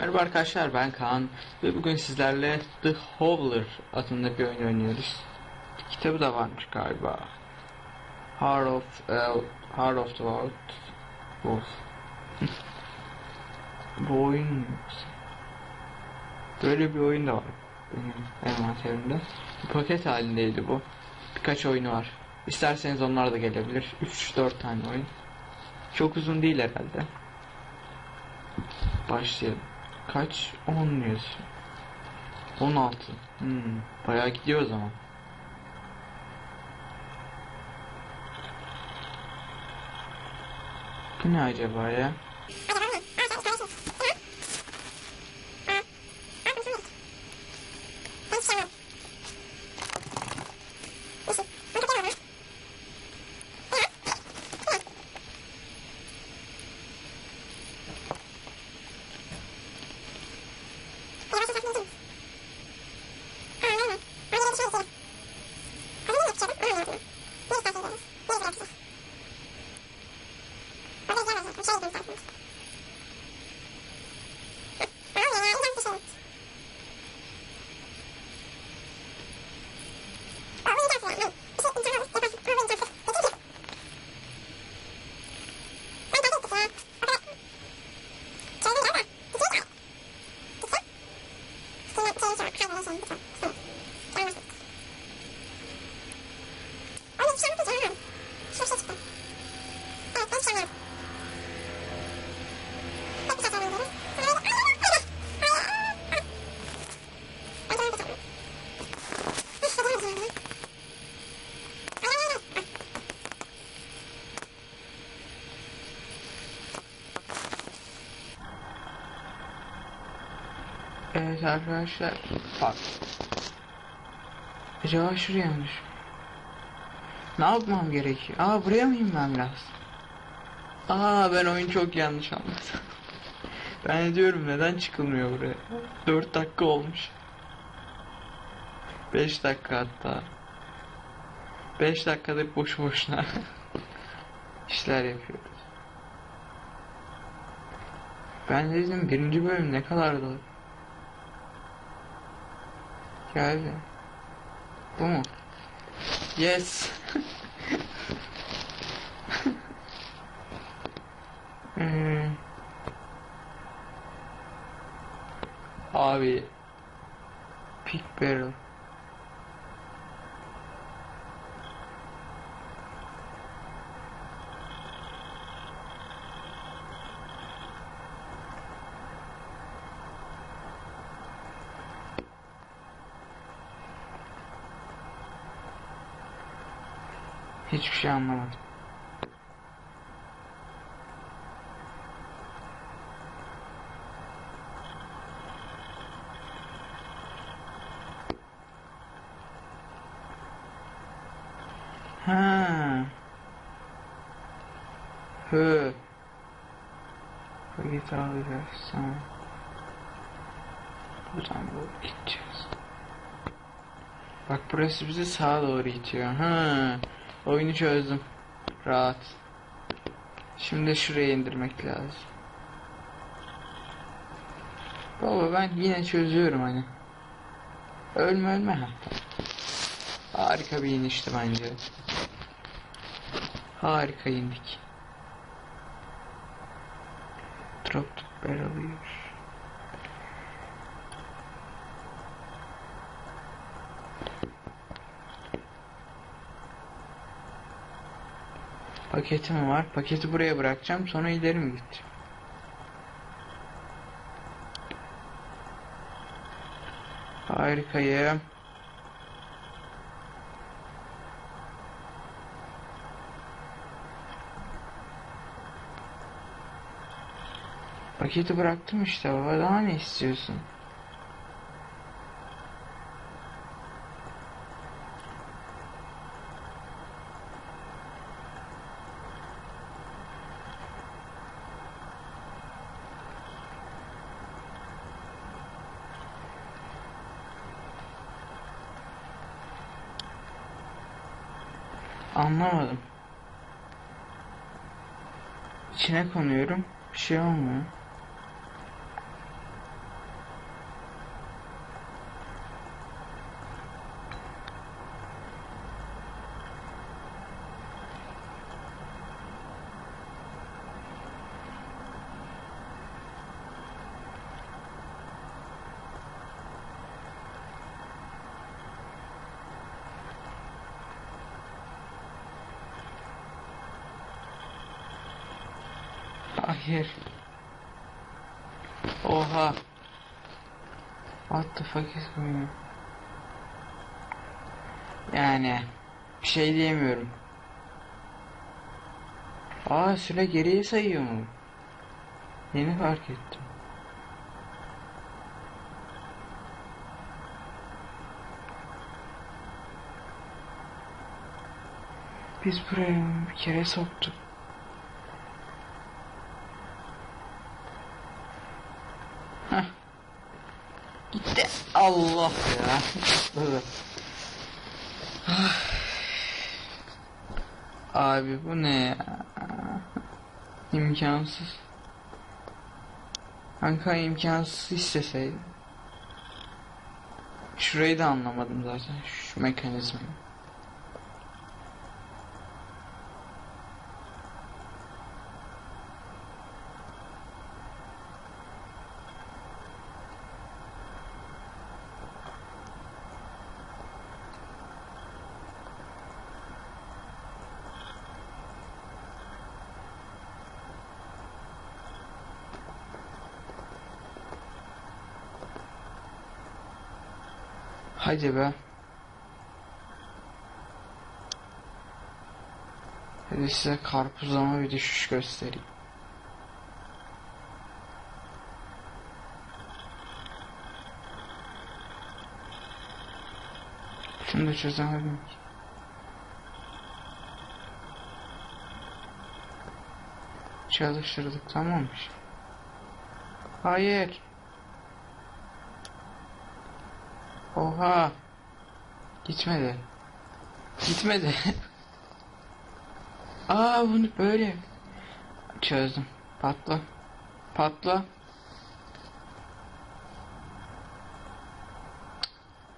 Merhaba arkadaşlar ben Kaan ve bugün sizlerle The Howler adında bir oyun oynuyoruz. Kitabı da varmış galiba. Heart of El, Heart of the Wild Wolf. bu oyun? Böyle bir oyun da var benim envanterimde. Paket halindeydi bu. Birkaç oyunu var. İsterseniz onlar da gelebilir. 3-4 tane oyun. Çok uzun değil herhalde. Başlayalım. Kaç? 10 yazıyor. 16. Hmm, bayağı gidiyor o zaman. Bu ne acaba ya? Evet arkadaşlar bak. Acaba şuraya mı düş- Ne yapmam gerekiyor? Aa buraya mı inmem lazım? Aa ben oyun çok yanlış anladım. ben diyorum neden çıkılmıyor buraya? 4 dakika olmuş. 5 dakika hatta. 5 dakikadır boş boşuna işler yapıyoruz. Ben de dedim birinci bölüm ne kadardı? Geldi. Bu mu? Yes. Hmm. Abi. Pick barrel. Hiçbir şey anlamadım. Ha. Hı. Paket alacağız sonra. Buradan doğru gideceğiz. Bak burası bizi sağa doğru itiyor. Ha. Oyunu çözdüm. Rahat. Şimdi şuraya indirmek lazım. Baba ben yine çözüyorum hani. Ölme ölme. Harika bir inişti bence. Harika indik. Drop barrel Paketim var. Paketi buraya bırakacağım. Sonra ileri mi gideceğim? Harikayım. Paketi bıraktım işte baba. Daha ne istiyorsun? Anlamadım. İçine konuyorum. Bir şey olmuyor. Hayır. Oha. What the fuck is going on? Yani bir şey diyemiyorum. Aa süre geriye sayıyor mu? Yeni fark ettim. Biz buraya bir kere soktuk. Allah ya. Atladı. Abi bu ne ya? İmkansız. Kanka imkansız isteseydim. Şurayı da anlamadım zaten. Şu mekanizmayı. Hadi be. Hadi size karpuzlama bir düşüş göstereyim. Şunu da çözemedim ki. Çalıştırdık tamam mı? Hayır. Oha. Gitmedi. Gitmedi. Aa bunu böyle. Çözdüm. Patla. Patla.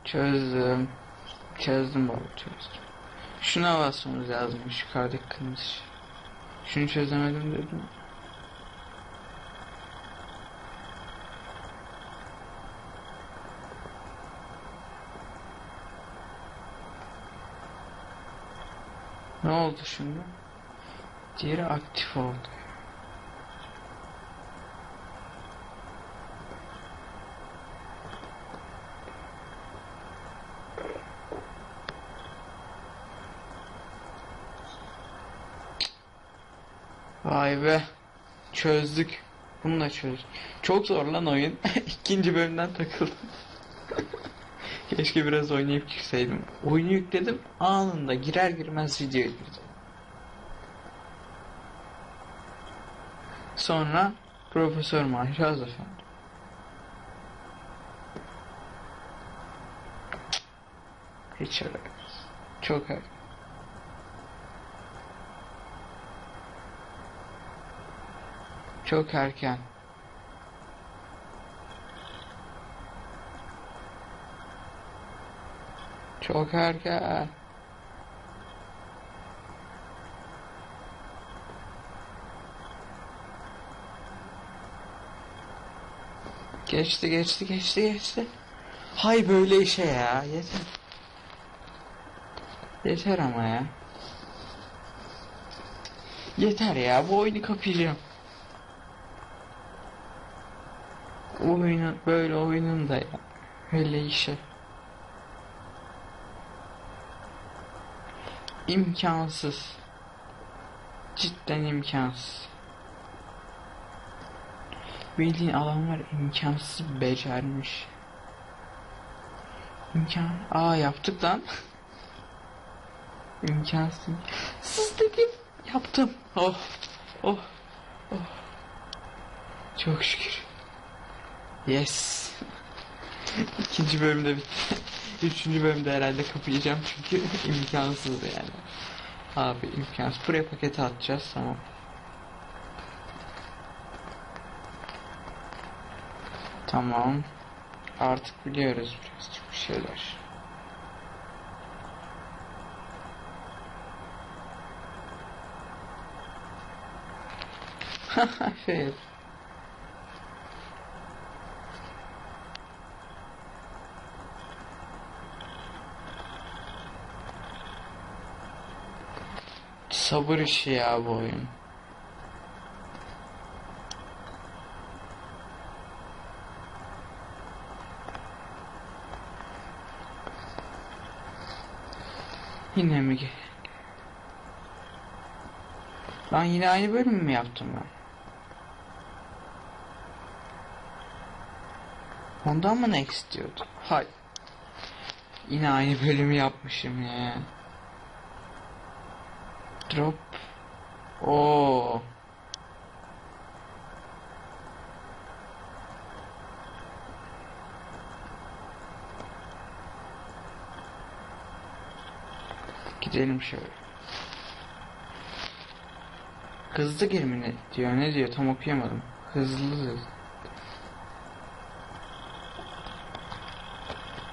Çözdüm. Çözdüm baba çözdüm. Şuna basmamız lazım yukarıdaki kırmızı. Şunu çözemedim dedim. Ne oldu şimdi? Diğeri aktif oldu. Vay be. Çözdük. Bunu da çözdük. Çok zor lan oyun. İkinci bölümden takıldım. Keşke biraz oynayıp girseydim. Oyunu yükledim anında girer girmez videoya girdim. Sonra Profesör Mahraz efendim. Hiç öyle. Çok öyle. Çok erken. Çok erken. Geçti geçti geçti geçti. Hay böyle işe ya yeter. Yeter ama ya. Yeter ya bu oyunu kapayacağım. Oyunu böyle oyunun da ya. Öyle işe. İmkansız. Cidden imkansız. Bildiğin adamlar imkansız becermiş. İmkan... Aa yaptık lan. İmkansız. Sız dedim. Yaptım. Oh. Oh. Oh. Çok şükür. Yes. İkinci bölümde bitti. Üçüncü bölümde herhalde kapayacağım çünkü imkansız yani. Abi imkansız. Buraya paketi atacağız tamam. Tamam. Artık biliyoruz birazcık bir şeyler. Fail. sabır işi ya bu oyun. Yine mi gel? Lan yine aynı bölüm mü yaptım ben? Ondan mı ne istiyordum? Hayır. Yine aynı bölümü yapmışım ya. Drop. Oo. Gidelim şöyle. Hızlı girme diyor. Ne diyor? Tam okuyamadım. Hızlı.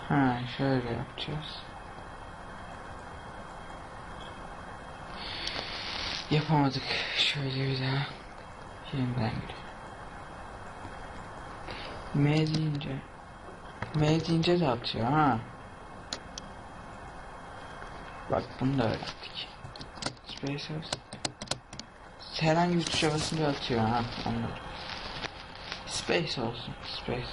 Ha şöyle yapacağız. Yapamadık. Şöyle bir daha. Yeniden gir. M deyince. M deyince de atıyor ha. Bak bunu da öğrettik. Space. Herhangi bir tuşa basınca atıyor ha anladım. Space olsun. Space.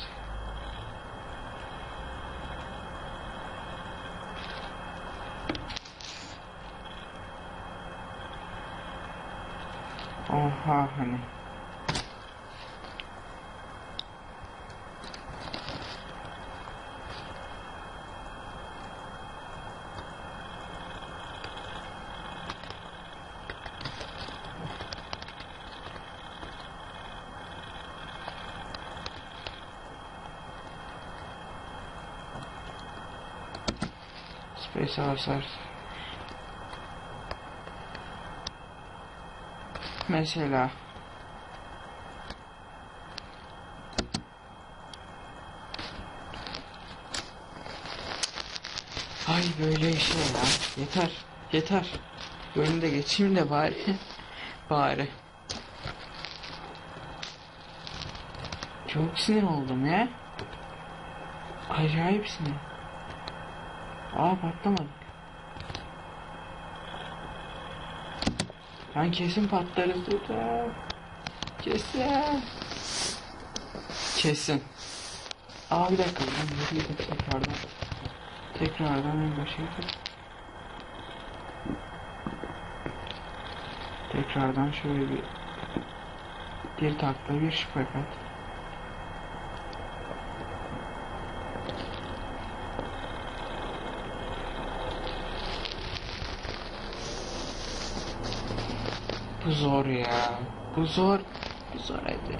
Oha hani. Space House'lar. Mesela Ay böyle şey ya. Yeter. Yeter. Bölümü de geçeyim de bari. bari. Çok sinir oldum ya. Acayip sinir. Aa patlamadık. Ben kesin patlarız burada. Kesin. Kesin. Aa bir dakika ben gidip tekrardan. Tekrardan en gidip. Tekrardan şöyle bir bir takla bir şıpakat. Bu zor ya. Bu zor. Bu zor hadi.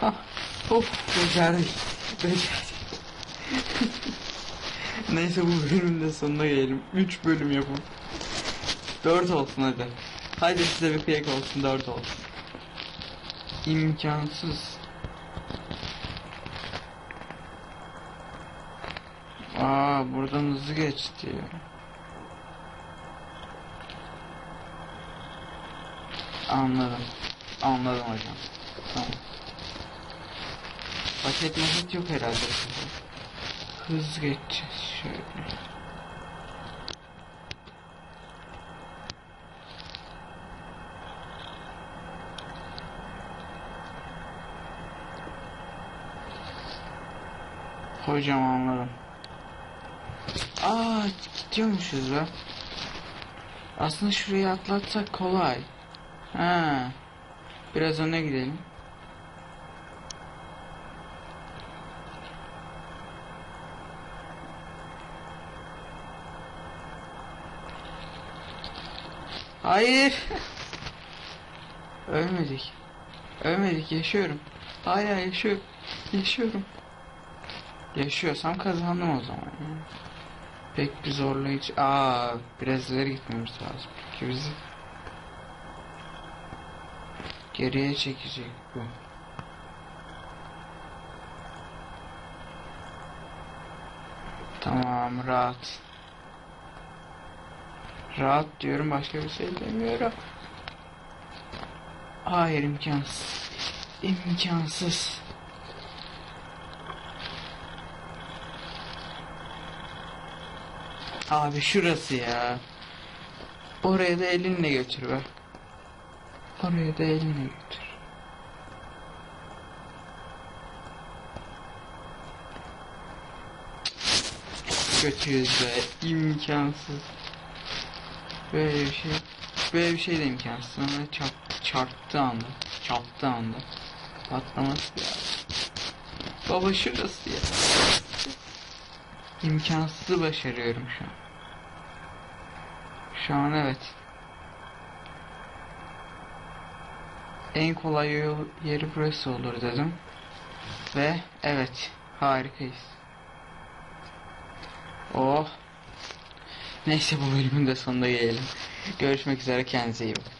Hah. Of becerdik. Becerdik. Neyse bu bölümün de sonuna gelelim. 3 bölüm yapın. 4 olsun hadi. Haydi size bir kıyak olsun 4 olsun. İmkansız. Aa buradan hızlı geçti. Anladım. Anladım hocam. Tamam. Paket maket yok herhalde. Hızlı geçeceğiz şöyle. Hocam anladım. Aa gidiyormuşuz be. Aslında şurayı atlatsak kolay. Ha. Biraz öne gidelim. Hayır. Ölmedik. Ölmedik yaşıyorum. Hala yaşıyorum. Yaşıyorum. Yaşıyorsam kazandım o zaman. ya. Pek bir zorlayıcı. Aa, biraz ileri gitmemiz lazım. Ki bizi geriye çekecek bu. Tamam, rahat. Rahat diyorum, başka bir şey demiyorum. Hayır, imkansız. İmkansız. Abi şurası ya. Oraya da elinle götür be. Oraya da elinle götür. Götürüyoruz be. İmkansız. Böyle bir şey. Böyle bir şey de imkansız. Ama çarp, çarptı anda. Çarptı anda. Patlaması ya. Baba şurası ya. İmkansızı başarıyorum şu an. Şu an evet. En kolay yol yeri burası olur dedim. Ve evet harikayız. Oh. Neyse bu bölümün de sonuna gelelim. Görüşmek üzere kendinize iyi bakın.